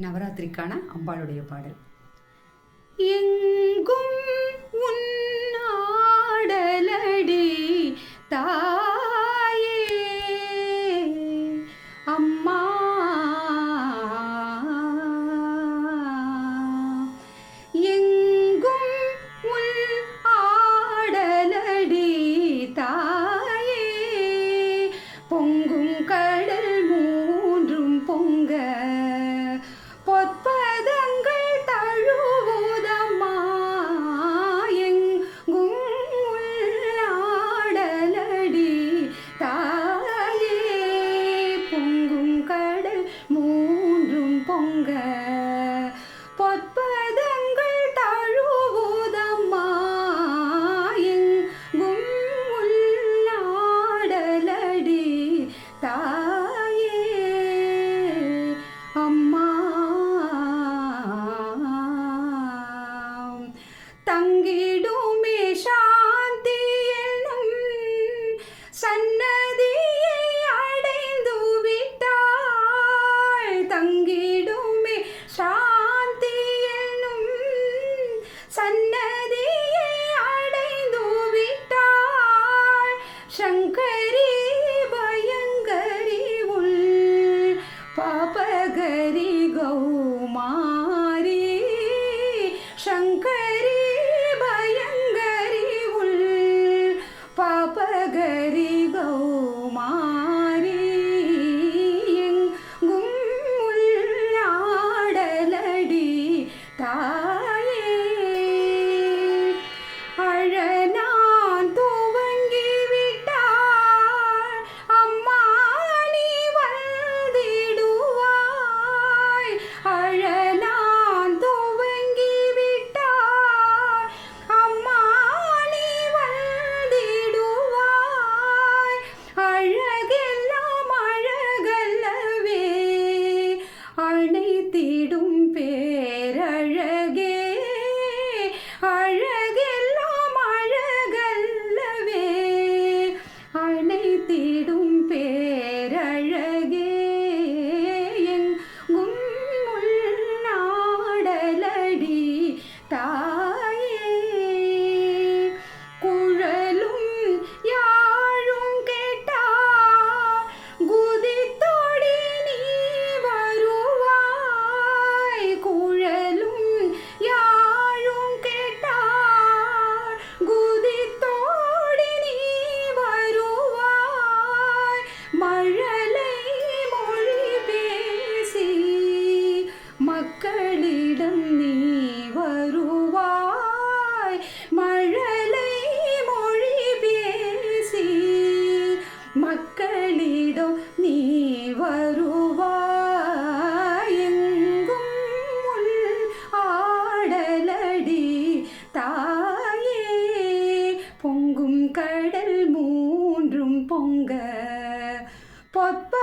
நவராத்திரிக்கான அம்பாளுடைய பாடல். எங்கும் வணங்க பொற்பதங்கள் தழுவுதம்மா. எங்கும் உள்நாடலடி தாயே. அம்மா. தங்க ಸಣ್ಣ തേടും പേരഴ மழலை மொழி பேசி மக்களிடம் நீ வருவாயெங்கும் உள் ஆடலடி தாயே பொங்கும் கடல் மூன்றும் பொங்க. பொப்ப